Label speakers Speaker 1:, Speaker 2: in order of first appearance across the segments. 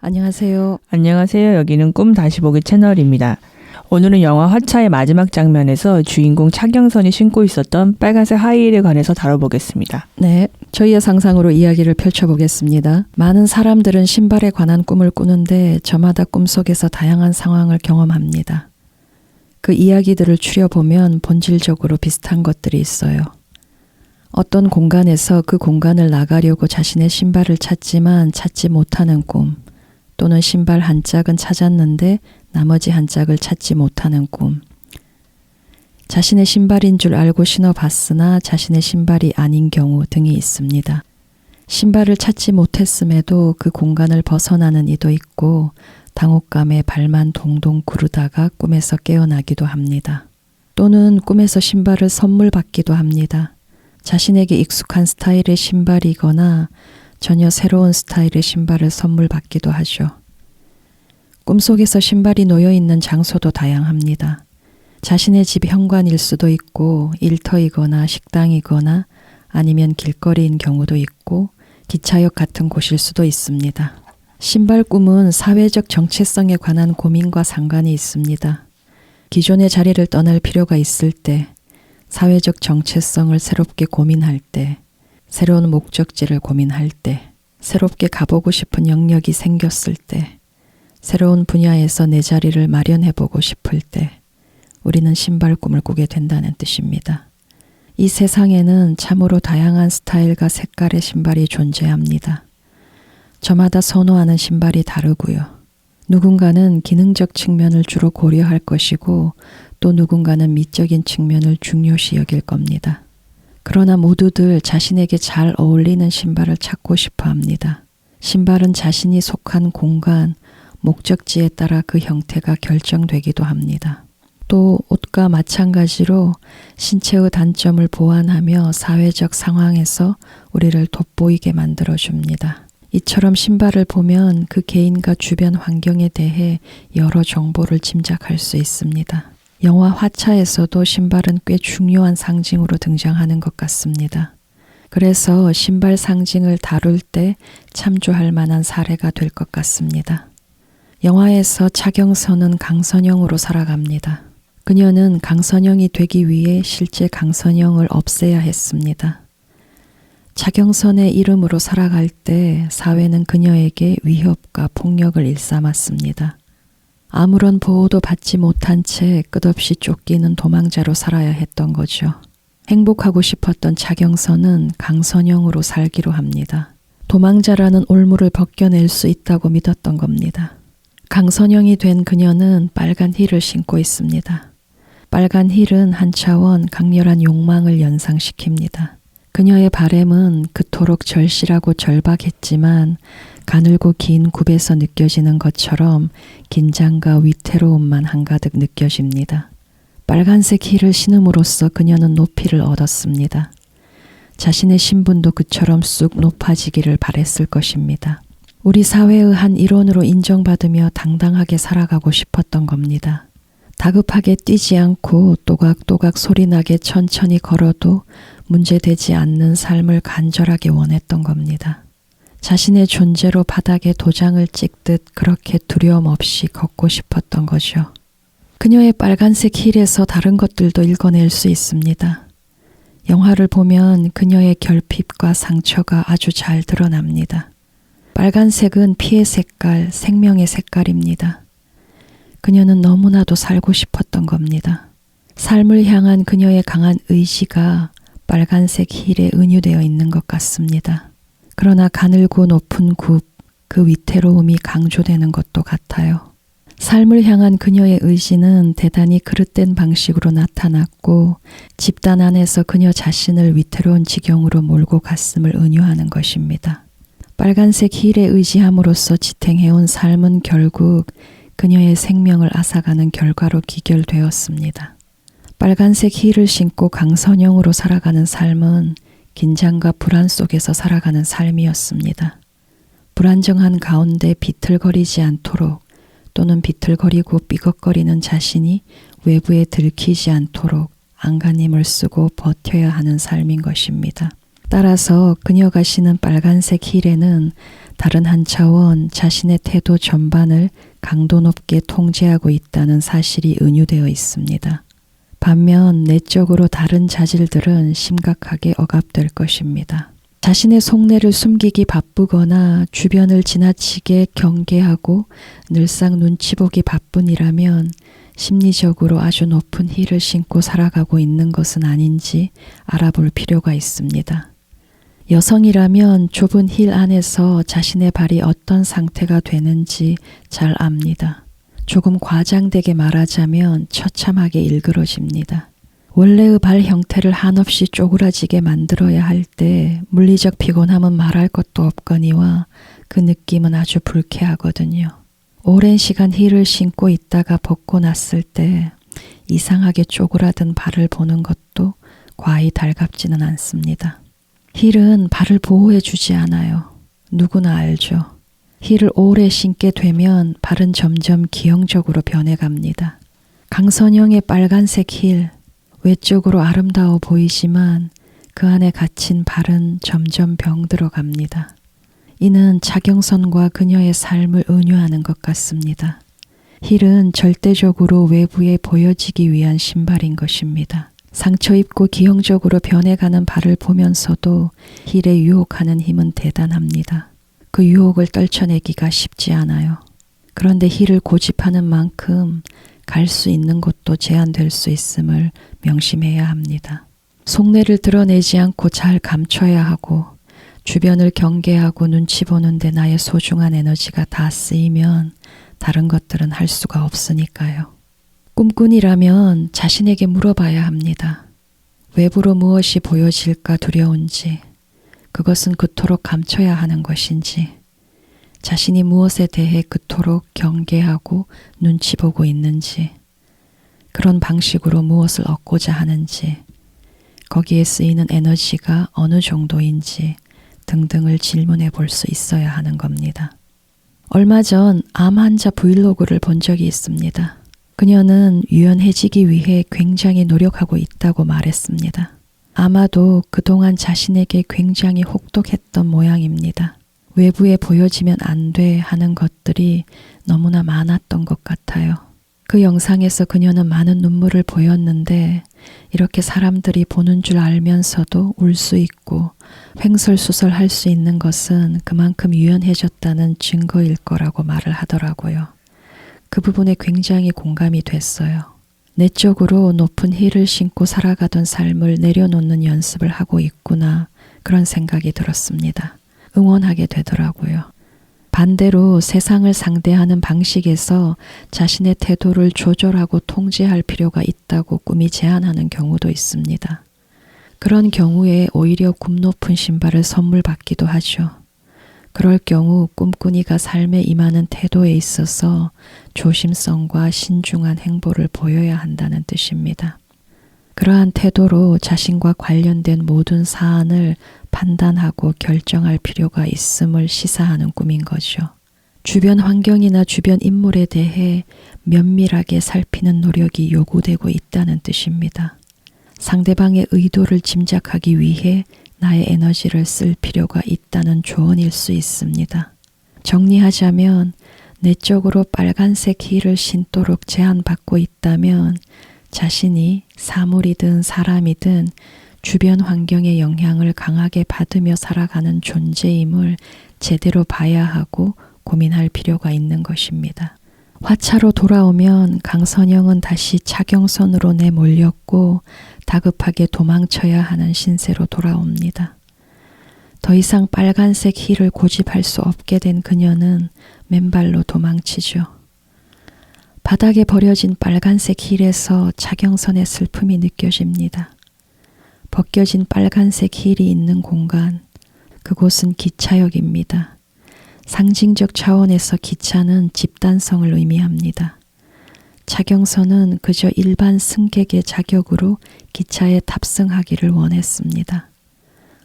Speaker 1: 안녕하세요.
Speaker 2: 안녕하세요. 여기는 꿈 다시 보기 채널입니다. 오늘은 영화 화차의 마지막 장면에서 주인공 차경선이 신고 있었던 빨간색 하이힐에 관해서 다뤄보겠습니다.
Speaker 1: 네, 저희의 상상으로 이야기를 펼쳐보겠습니다. 많은 사람들은 신발에 관한 꿈을 꾸는데 저마다 꿈속에서 다양한 상황을 경험합니다. 그 이야기들을 추려보면 본질적으로 비슷한 것들이 있어요. 어떤 공간에서 그 공간을 나가려고 자신의 신발을 찾지만 찾지 못하는 꿈, 또는 신발 한 짝은 찾았는데 나머지 한 짝을 찾지 못하는 꿈. 자신의 신발인 줄 알고 신어봤으나 자신의 신발이 아닌 경우 등이 있습니다. 신발을 찾지 못했음에도 그 공간을 벗어나는 이도 있고 당혹감에 발만 동동 구르다가 꿈에서 깨어나기도 합니다. 또는 꿈에서 신발을 선물 받기도 합니다. 자신에게 익숙한 스타일의 신발이거나 전혀 새로운 스타일의 신발을 선물 받기도 하죠. 꿈속에서 신발이 놓여 있는 장소도 다양합니다. 자신의 집 현관일 수도 있고 일터이거나 식당이거나 아니면 길거리인 경우도 있고 기차역 같은 곳일 수도 있습니다. 신발 꿈은 사회적 정체성에 관한 고민과 상관이 있습니다. 기존의 자리를 떠날 필요가 있을 때, 사회적 정체성을 새롭게 고민할 때, 새로운 목적지를 고민할 때, 새롭게 가보고 싶은 영역이 생겼을 때, 새로운 분야에서 내 자리를 마련해 보고 싶을 때, 우리는 신발 꿈을 꾸게 된다는 뜻입니다. 이 세상에는 참으로 다양한 스타일과 색깔의 신발이 존재합니다. 저마다 선호하는 신발이 다르고요. 누군가는 기능적 측면을 주로 고려할 것이고 또 누군가는 미적인 측면을 중요시 여길 겁니다. 그러나 모두들 자신에게 잘 어울리는 신발을 찾고 싶어 합니다. 신발은 자신이 속한 공간, 목적지에 따라 그 형태가 결정되기도 합니다. 또 옷과 마찬가지로 신체의 단점을 보완하며 사회적 상황에서 우리를 돋보이게 만들어 줍니다. 이처럼 신발을 보면 그 개인과 주변 환경에 대해 여러 정보를 짐작할 수 있습니다. 영화 화차에서도 신발은 꽤 중요한 상징으로 등장하는 것 같습니다. 그래서 신발 상징을 다룰 때 참조할 만한 사례가 될 것 같습니다. 영화에서 차경선은 강선영으로 살아갑니다. 그녀는 강선영이 되기 위해 실제 강선영을 없애야 했습니다. 차경선의 이름으로 살아갈 때 사회는 그녀에게 위협과 폭력을 일삼았습니다. 아무런 보호도 받지 못한 채 끝없이 쫓기는 도망자로 살아야 했던 거죠. 행복하고 싶었던 차경선은 강선영으로 살기로 합니다. 도망자라는 올무를 벗겨낼 수 있다고 믿었던 겁니다. 강선영이 된 그녀는 빨간 힐을 신고 있습니다. 빨간 힐은 한 차원 강렬한 욕망을 연상시킵니다. 그녀의 바램은 그토록 절실하고 절박했지만 가늘고 긴 굽에서 느껴지는 것처럼 긴장과 위태로움만 한가득 느껴집니다. 빨간색 힐을 신음으로써 그녀는 높이를 얻었습니다. 자신의 신분도 그처럼 쑥 높아지기를 바랬을 것입니다. 우리 사회의 한 일원으로 인정받으며 당당하게 살아가고 싶었던 겁니다. 다급하게 뛰지 않고 또각또각 소리나게 천천히 걸어도 문제되지 않는 삶을 간절하게 원했던 겁니다. 자신의 존재로 바닥에 도장을 찍듯 그렇게 두려움 없이 걷고 싶었던 거죠. 그녀의 빨간색 힐에서 다른 것들도 읽어낼 수 있습니다. 영화를 보면 그녀의 결핍과 상처가 아주 잘 드러납니다. 빨간색은 피의 색깔, 생명의 색깔입니다. 그녀는 너무나도 살고 싶었던 겁니다. 삶을 향한 그녀의 강한 의지가 빨간색 힐에 은유되어 있는 것 같습니다. 그러나 가늘고 높은 굽, 그 위태로움이 강조되는 것도 같아요. 삶을 향한 그녀의 의지는 대단히 그릇된 방식으로 나타났고 집단 안에서 그녀 자신을 위태로운 지경으로 몰고 갔음을 은유하는 것입니다. 빨간색 힐에 의지함으로써 지탱해온 삶은 결국 그녀의 생명을 앗아가는 결과로 기결되었습니다. 빨간색 힐을 신고 강선형으로 살아가는 삶은 긴장과 불안 속에서 살아가는 삶이었습니다. 불안정한 가운데 비틀거리지 않도록 또는 비틀거리고 삐걱거리는 자신이 외부에 들키지 않도록 안간힘을 쓰고 버텨야 하는 삶인 것입니다. 따라서 그녀가 신은 빨간색 힐에는 다른 한 차원 자신의 태도 전반을 강도 높게 통제하고 있다는 사실이 은유되어 있습니다. 반면 내적으로 다른 자질들은 심각하게 억압될 것입니다. 자신의 속내를 숨기기 바쁘거나 주변을 지나치게 경계하고 늘상 눈치 보기 바쁜이라면 심리적으로 아주 높은 힐을 신고 살아가고 있는 것은 아닌지 알아볼 필요가 있습니다. 여성이라면 좁은 힐 안에서 자신의 발이 어떤 상태가 되는지 잘 압니다. 조금 과장되게 말하자면 처참하게 일그러집니다. 원래의 발 형태를 한없이 쪼그라지게 만들어야 할 때 물리적 피곤함은 말할 것도 없거니와 그 느낌은 아주 불쾌하거든요. 오랜 시간 힐을 신고 있다가 벗고 났을 때 이상하게 쪼그라든 발을 보는 것도 과히 달갑지는 않습니다. 힐은 발을 보호해 주지 않아요. 누구나 알죠. 힐을 오래 신게 되면 발은 점점 기형적으로 변해갑니다. 강선영의 빨간색 힐, 외적으로 아름다워 보이지만 그 안에 갇힌 발은 점점 병들어 갑니다. 이는 차경선과 그녀의 삶을 은유하는 것 같습니다. 힐은 절대적으로 외부에 보여지기 위한 신발인 것입니다. 상처 입고 기형적으로 변해가는 발을 보면서도 힐에 유혹하는 힘은 대단합니다. 그 유혹을 떨쳐내기가 쉽지 않아요. 그런데 힐을 고집하는 만큼 갈 수 있는 곳도 제한될 수 있음을 명심해야 합니다. 속내를 드러내지 않고 잘 감춰야 하고 주변을 경계하고 눈치 보는데 나의 소중한 에너지가 다 쓰이면 다른 것들은 할 수가 없으니까요. 꿈꾼이라면 자신에게 물어봐야 합니다. 외부로 무엇이 보여질까 두려운지, 그것은 그토록 감춰야 하는 것인지, 자신이 무엇에 대해 그토록 경계하고 눈치 보고 있는지, 그런 방식으로 무엇을 얻고자 하는지, 거기에 쓰이는 에너지가 어느 정도인지 등등을 질문해 볼 수 있어야 하는 겁니다. 얼마 전 암 환자 브이로그를 본 적이 있습니다. 그녀는 유연해지기 위해 굉장히 노력하고 있다고 말했습니다. 아마도 그동안 자신에게 굉장히 혹독했던 모양입니다. 외부에 보여지면 안 돼 하는 것들이 너무나 많았던 것 같아요. 그 영상에서 그녀는 많은 눈물을 보였는데 이렇게 사람들이 보는 줄 알면서도 울 수 있고 횡설수설 할 수 있는 것은 그만큼 유연해졌다는 증거일 거라고 말을 하더라고요. 그 부분에 굉장히 공감이 됐어요. 내적으로 높은 힐을 신고 살아가던 삶을 내려놓는 연습을 하고 있구나 그런 생각이 들었습니다. 응원하게 되더라고요. 반대로 세상을 상대하는 방식에서 자신의 태도를 조절하고 통제할 필요가 있다고 꿈이 제안하는 경우도 있습니다. 그런 경우에 오히려 굽 높은 신발을 선물 받기도 하죠. 그럴 경우 꿈꾸니가 삶에 임하는 태도에 있어서 조심성과 신중한 행보를 보여야 한다는 뜻입니다. 그러한 태도로 자신과 관련된 모든 사안을 판단하고 결정할 필요가 있음을 시사하는 꿈인 거죠. 주변 환경이나 주변 인물에 대해 면밀하게 살피는 노력이 요구되고 있다는 뜻입니다. 상대방의 의도를 짐작하기 위해 나의 에너지를 쓸 필요가 있다는 조언일 수 있습니다. 정리하자면 내적으로 빨간색 힐을 신도록 제한받고 있다면 자신이 사물이든 사람이든 주변 환경의 영향을 강하게 받으며 살아가는 존재임을 제대로 봐야 하고 고민할 필요가 있는 것입니다. 화차로 돌아오면 강선영은 다시 차경선으로 내몰렸고 다급하게 도망쳐야 하는 신세로 돌아옵니다. 더 이상 빨간색 힐을 고집할 수 없게 된 그녀는 맨발로 도망치죠. 바닥에 버려진 빨간색 힐에서 차경선의 슬픔이 느껴집니다. 벗겨진 빨간색 힐이 있는 공간, 그곳은 기차역입니다. 상징적 차원에서 기차는 집단성을 의미합니다. 차경선은 그저 일반 승객의 자격으로 기차에 탑승하기를 원했습니다.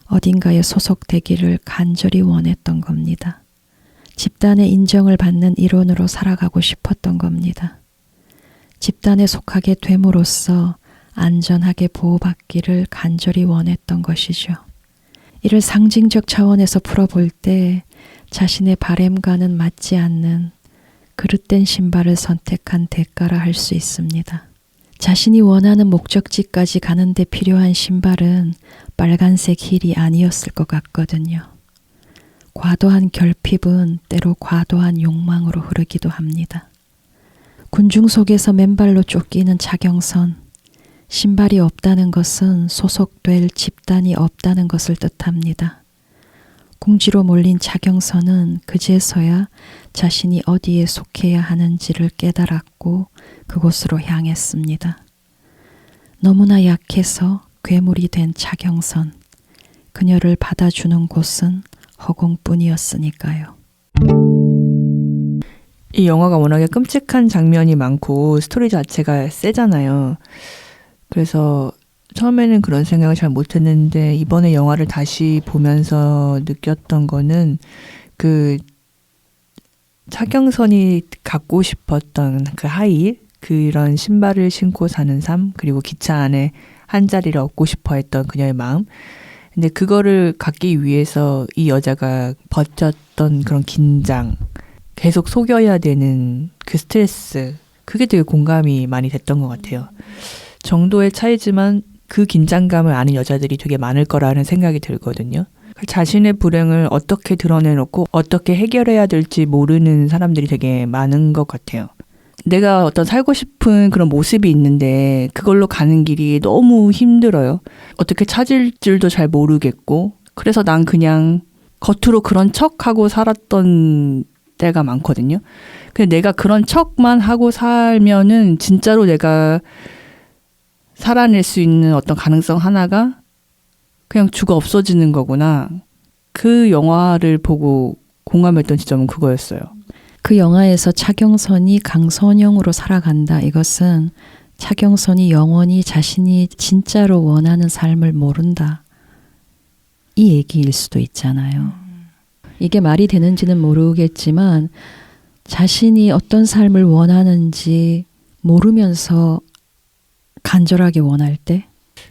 Speaker 1: 어딘가에 소속되기를 간절히 원했던 겁니다. 집단의 인정을 받는 일원으로 살아가고 싶었던 겁니다. 집단에 속하게 됨으로써 안전하게 보호받기를 간절히 원했던 것이죠. 이를 상징적 차원에서 풀어볼 때 자신의 바램과는 맞지 않는 그릇된 신발을 선택한 대가라 할 수 있습니다. 자신이 원하는 목적지까지 가는데 필요한 신발은 빨간색 힐이 아니었을 것 같거든요. 과도한 결핍은 때로 과도한 욕망으로 흐르기도 합니다. 군중 속에서 맨발로 쫓기는 차경선. 신발이 없다는 것은 소속될 집단이 없다는 것을 뜻합니다. 궁지로 몰린 차경선은 그제서야 자신이 어디에 속해야 하는지를 깨달았고 그곳으로 향했습니다. 너무나 약해서 괴물이 된 차경선. 그녀를 받아주는 곳은 허공뿐이었으니까요.
Speaker 2: 이 영화가 워낙에 끔찍한 장면이 많고 스토리 자체가 세잖아요. 그래서 처음에는 그런 생각을 잘 못했는데 이번에 영화를 다시 보면서 느꼈던 거는 그 차경선이 갖고 싶었던 그 하이 그런 신발을 신고 사는 삶 그리고 기차 안에 한 자리를 얻고 싶어 했던 그녀의 마음 근데 그거를 갖기 위해서 이 여자가 버텼던 그런 긴장 계속 속여야 되는 그 스트레스 그게 되게 공감이 많이 됐던 것 같아요. 정도의 차이지만 그 긴장감을 아는 여자들이 되게 많을 거라는 생각이 들거든요. 자신의 불행을 어떻게 드러내놓고 어떻게 해결해야 될지 모르는 사람들이 되게 많은 것 같아요. 내가 어떤 살고 싶은 그런 모습이 있는데 그걸로 가는 길이 너무 힘들어요. 어떻게 찾을 줄도 잘 모르겠고 그래서 난 그냥 겉으로 그런 척하고 살았던 때가 많거든요. 근데 내가 그런 척만 하고 살면은 진짜로 내가 살아낼 수 있는 어떤 가능성 하나가 그냥 죽어 없어지는 거구나. 그 영화를 보고 공감했던 지점은 그거였어요.
Speaker 1: 그 영화에서 차경선이 강선영으로 살아간다. 이것은 차경선이 영원히 자신이 진짜로 원하는 삶을 모른다. 이 얘기일 수도 있잖아요. 이게 말이 되는지는 모르겠지만 자신이 어떤 삶을 원하는지 모르면서 간절하게 원할 때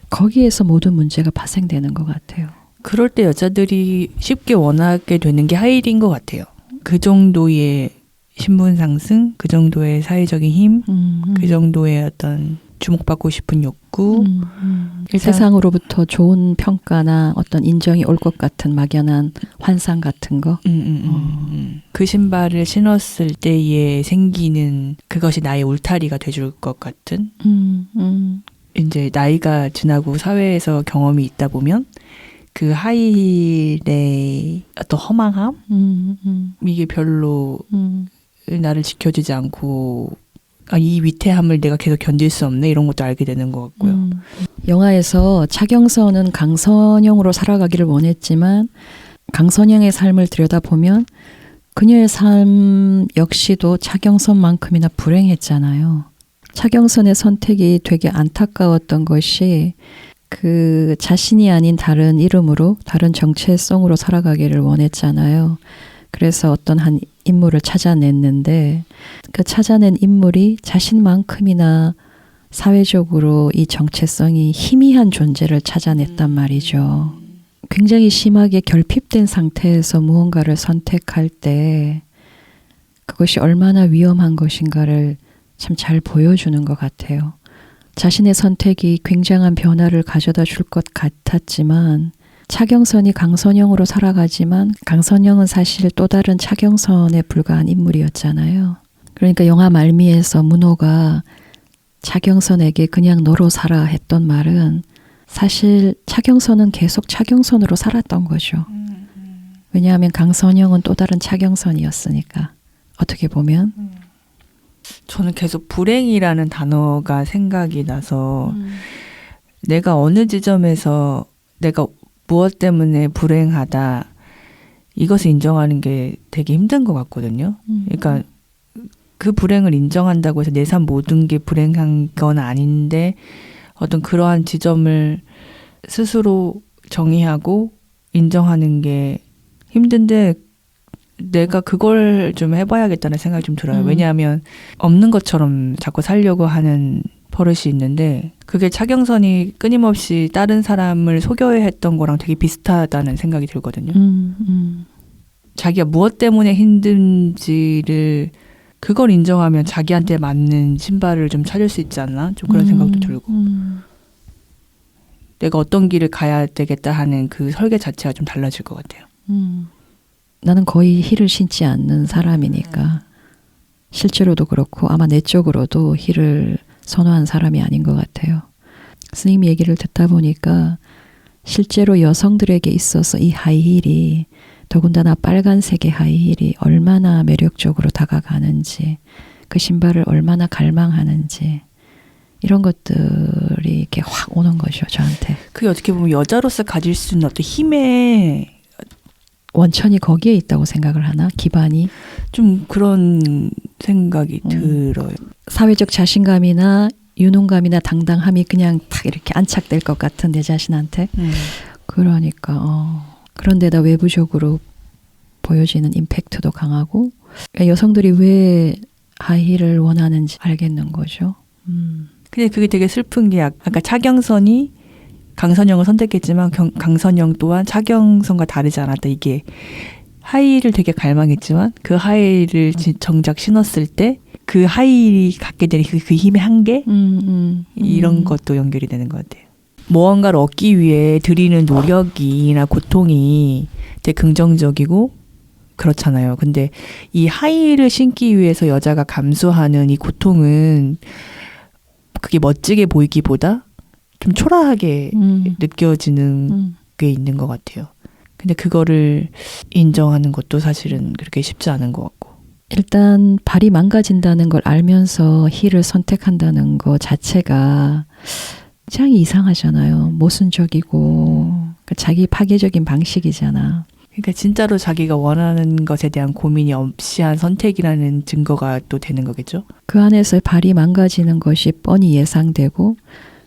Speaker 1: 거기에서 모든 문제가 파생되는 것 같아요.
Speaker 2: 그럴 때 여자들이 쉽게 원하게 되는 게 하이린 것 같아요. 그 정도의 신분 상승, 그 정도의 사회적인 힘,
Speaker 1: 음, 음.
Speaker 2: 그 정도의 어떤 주목받고 싶은 욕구.
Speaker 1: 음, 음.
Speaker 2: 일단-
Speaker 1: 세상으로부터 좋은 평가나 어떤 인정이 올 것 같은 막연한 환상 같은 거.
Speaker 2: 음, 음, 음, 음. 그 신발을 신었을 때에 생기는 그것이 나의 울타리가 돼줄 것 같은
Speaker 1: 음, 음.
Speaker 2: 이제 나이가 지나고 사회에서 경험이 있다 보면 그 하이의 어떤 허망함
Speaker 1: 음, 음,
Speaker 2: 이게 별로
Speaker 1: 음.
Speaker 2: 나를 지켜주지 않고 아, 이 위태함을 내가 계속 견딜 수 없네 이런 것도 알게 되는 것 같고요.
Speaker 1: 음. 영화에서 차경선은 강선영으로 살아가기를 원했지만 강선영의 삶을 들여다보면 그녀의 삶 역시도 차경선만큼이나 불행했잖아요. 차경선의 선택이 되게 안타까웠던 것이 그 자신이 아닌 다른 이름으로 다른 정체성으로 살아가기를 원했잖아요. 그래서 어떤 한 인물을 찾아냈는데 그 찾아낸 인물이 자신만큼이나 사회적으로 이 정체성이 희미한 존재를 찾아냈단 말이죠. 굉장히 심하게 결핍된 상태에서 무언가를 선택할 때 그것이 얼마나 위험한 것인가를 참 잘 보여주는 것 같아요. 자신의 선택이 굉장한 변화를 가져다 줄 것 같았지만 차경선이 강선영으로 살아가지만 강선영은 사실 또 다른 차경선에 불과한 인물이었잖아요. 그러니까 영화 말미에서 문호가 차경선에게 그냥 너로 살아 했던 말은 사실 차경선은 계속 차경선으로 살았던 거죠. 왜냐하면 강선영은 또 다른 차경선이었으니까. 어떻게 보면.
Speaker 2: 저는 계속 불행이라는 단어가 생각이 나서 내가 어느 지점에서 내가 무엇 때문에 불행하다 이것을 인정하는 게 되게 힘든 것 같거든요. 그러니까 그 불행을 인정한다고 해서 내 삶 모든 게 불행한 건 아닌데 어떤 그러한 지점을 스스로 정의하고 인정하는 게 힘든데 내가 그걸 좀 해봐야겠다는 생각이 좀 들어요.
Speaker 1: 음.
Speaker 2: 왜냐하면 없는 것처럼 자꾸 살려고 하는 버릇이 있는데 그게 차경선이 끊임없이 다른 사람을 속여야 했던 거랑 되게 비슷하다는 생각이 들거든요.
Speaker 1: 음, 음.
Speaker 2: 자기가 무엇 때문에 힘든지를 그걸 인정하면 자기한테 맞는 신발을 좀 찾을 수 있지 않나? 좀 그런
Speaker 1: 음,
Speaker 2: 생각도 들고
Speaker 1: 음.
Speaker 2: 내가 어떤 길을 가야 되겠다 하는 그 설계 자체가 좀 달라질 것 같아요.
Speaker 1: 음. 나는 거의 힐을 신지 않는 사람이니까 실제로도 그렇고 아마 내적으로도 힐을 선호한 사람이 아닌 것 같아요. 스님 얘기를 듣다 보니까 실제로 여성들에게 있어서 이 하이힐이 더군다나 빨간색의 하이힐이 얼마나 매력적으로 다가가는지 그 신발을 얼마나 갈망하는지 이런 것들이 이렇게 확 오는 거죠 저한테.
Speaker 2: 그게 어떻게 보면 여자로서 가질 수 있는 어떤 힘의
Speaker 1: 원천이 거기에 있다고 생각을 하나? 기반이?
Speaker 2: 좀 그런 생각이
Speaker 1: 음.
Speaker 2: 들어요.
Speaker 1: 사회적 자신감이나 유능감이나 당당함이 그냥 탁 이렇게 안착될 것 같은 내 자신한테 그러니까 어. 그런데다 외부적으로 보여지는 임팩트도 강하고 그러니까 여성들이 왜 하이힐을 원하는지 알겠는 거죠. 음.
Speaker 2: 근데 그게 되게 슬픈 게 아- 아까 차경선이 강선영을 선택했지만 경- 강선영 또한 차경선과 다르지 않았다. 이게 하이힐을 되게 갈망했지만 그 하이힐을 지- 정작 신었을 때 그 하이힐이 갖게 되는 그, 그 힘의 한계
Speaker 1: 음, 음,
Speaker 2: 이런
Speaker 1: 음.
Speaker 2: 것도 연결이 되는 것 같아요. 무언가를 얻기 위해 들이는 노력이나 고통이 되게 긍정적이고 그렇잖아요. 근데 이 하이힐을 신기 위해서 여자가 감수하는 이 고통은 그게 멋지게 보이기보다 좀 초라하게
Speaker 1: 음,
Speaker 2: 느껴지는
Speaker 1: 음.
Speaker 2: 게 있는 것 같아요. 근데 그거를 인정하는 것도 사실은 그렇게 쉽지 않은 것 같고.
Speaker 1: 일단 발이 망가진다는 걸 알면서 힐을 선택한다는 거 자체가 참 이상하잖아요. 모순적이고 그러니까 자기 파괴적인 방식이잖아.
Speaker 2: 그러니까 진짜로 자기가 원하는 것에 대한 고민이 없이 한 선택이라는 증거가 또 되는 거겠죠?
Speaker 1: 그 안에서 발이 망가지는 것이 뻔히 예상되고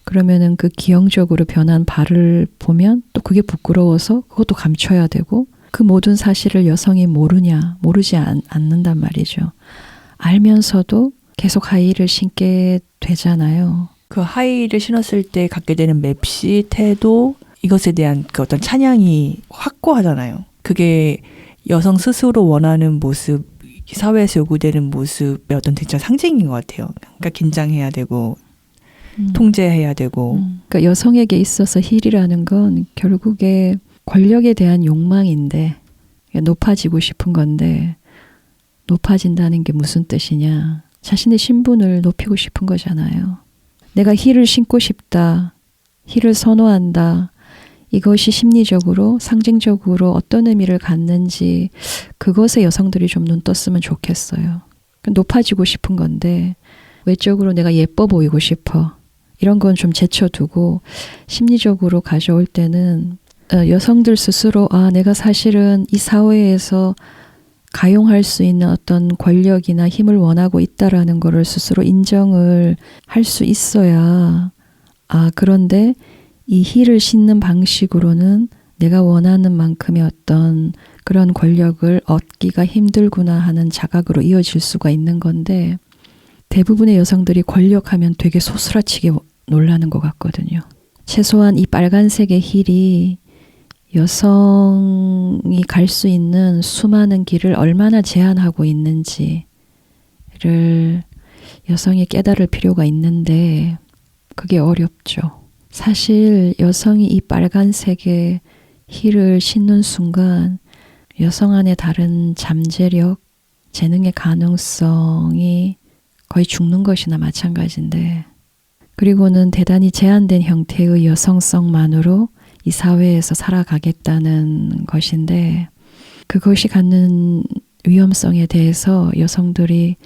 Speaker 1: 그러면은 그 기형적으로 변한 발을 보면 또 그게 부끄러워서 그것도 감춰야 되고 그 모든 사실을 여성이 모르냐 모르지 않, 않는단 말이죠. 알면서도 계속 하이힐을 신게 되잖아요.
Speaker 2: 그 하이를 신었을 때 갖게 되는 맵시, 태도, 이것에 대한 그 어떤 찬양이 확고하잖아요. 그게 여성 스스로 원하는 모습, 사회에서 요구되는 모습의 어떤 진짜 상징인 것 같아요. 그러니까 긴장해야 되고,
Speaker 1: 음.
Speaker 2: 통제해야 되고,
Speaker 1: 음. 그러니까 여성에게 있어서 힐이라는 건 결국에 권력에 대한 욕망인데 그러니까 높아지고 싶은 건데 높아진다는 게 무슨 뜻이냐? 자신의 신분을 높이고 싶은 거잖아요. 내가 힐을 신고 싶다. 힐을 선호한다. 이것이 심리적으로 상징적으로 어떤 의미를 갖는지 그것에 여성들이 좀 눈 떴으면 좋겠어요. 그러니까 높아지고 싶은 건데 외적으로 내가 예뻐 보이고 싶어. 이런 건 좀 제쳐두고 심리적으로 가져올 때는 어, 여성들 스스로 아 내가 사실은 이 사회에서 가용할 수 있는 어떤 권력이나 힘을 원하고 있다라는 거를 스스로 인정을 할 수 있어야 아 그런데 이 힐을 신는 방식으로는 내가 원하는 만큼의 어떤 그런 권력을 얻기가 힘들구나 하는 자각으로 이어질 수가 있는 건데 대부분의 여성들이 권력하면 되게 소스라치게 놀라는 것 같거든요. 최소한 이 빨간색의 힐이 여성이 갈 수 있는 수많은 길을 얼마나 제한하고 있는지를 여성이 깨달을 필요가 있는데 그게 어렵죠. 사실 여성이 이 빨간색의 힐을 신는 순간 여성 안의 다른 잠재력, 재능의 가능성이 거의 죽는 것이나 마찬가지인데 그리고는 대단히 제한된 형태의 여성성만으로 이 사회에서 살아가겠다는 것인데 그것이 갖는 위험성에 대해서 여성들이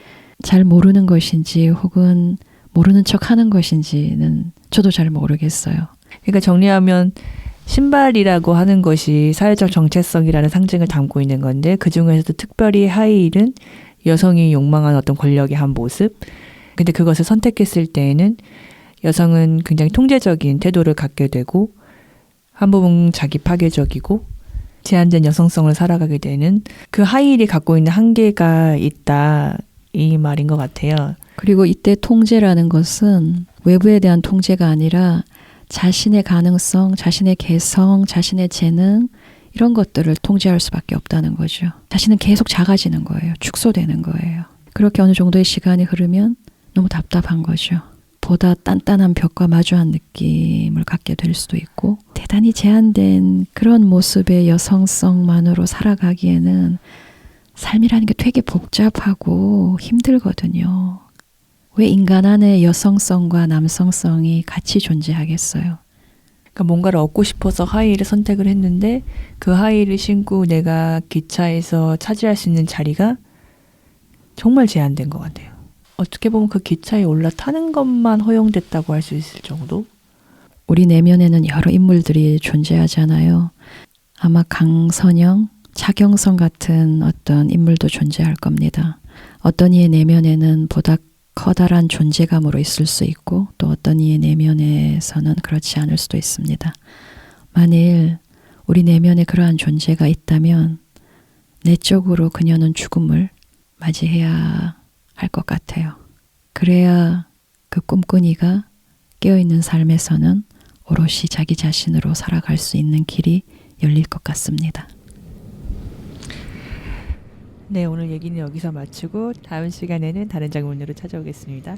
Speaker 1: 잘 모르는 것인지 혹은 모르는 척 하는 것인지는 저도 잘 모르겠어요.
Speaker 2: 그러니까 정리하면 신발이라고 하는 것이 사회적 정체성이라는 상징을 담고 있는 건데 그 중에서도 특별히 하이힐은 여성이 욕망한 어떤 권력의 한 모습. 근데 그것을 선택했을 때에는 여성은 굉장히 통제적인 태도를 갖게 되고 한 부분 자기 파괴적이고 제한된 여성성을 살아가게 되는 그 하이힐이 갖고 있는 한계가 있다 이 말인 것 같아요.
Speaker 1: 그리고 이때 통제라는 것은 외부에 대한 통제가 아니라 자신의 가능성, 자신의 개성, 자신의 재능 이런 것들을 통제할 수밖에 없다는 거죠. 자신은 계속 작아지는 거예요. 축소되는 거예요. 그렇게 어느 정도의 시간이 흐르면 너무 답답한 거죠. 보다 단단한 벽과 마주한 느낌을 갖게 될 수도 있고 대단히 제한된 그런 모습의 여성성만으로 살아가기에는 삶이라는 게 되게 복잡하고 힘들거든요. 왜 인간 안에 여성성과 남성성이 같이 존재하겠어요?
Speaker 2: 그러니까 뭔가를 얻고 싶어서 하이힐을 선택을 했는데 그 하이힐을 신고 내가 기차에서 차지할 수 있는 자리가 정말 제한된 것 같아요. 어떻게 보면 그 기차에 올라타는 것만 허용됐다고 할 수 있을 정도?
Speaker 1: 우리 내면에는 여러 인물들이 존재하잖아요. 아마 강선영, 차경성 같은 어떤 인물도 존재할 겁니다. 어떤 이의 내면에는 보다 커다란 존재감으로 있을 수 있고 또 어떤 이의 내면에서는 그렇지 않을 수도 있습니다. 만일 우리 내면에 그러한 존재가 있다면 내적으로 그녀는 죽음을 맞이해야 할 것 같아요. 그래야 그 꿈꾸니가 깨어있는 삶에서는 오롯이 자기 자신으로 살아갈 수 있는 길이 열릴 것 같습니다.
Speaker 2: 네, 오늘 얘기는 여기서 마치고 다음 시간에는 다른 장면으로 찾아오겠습니다.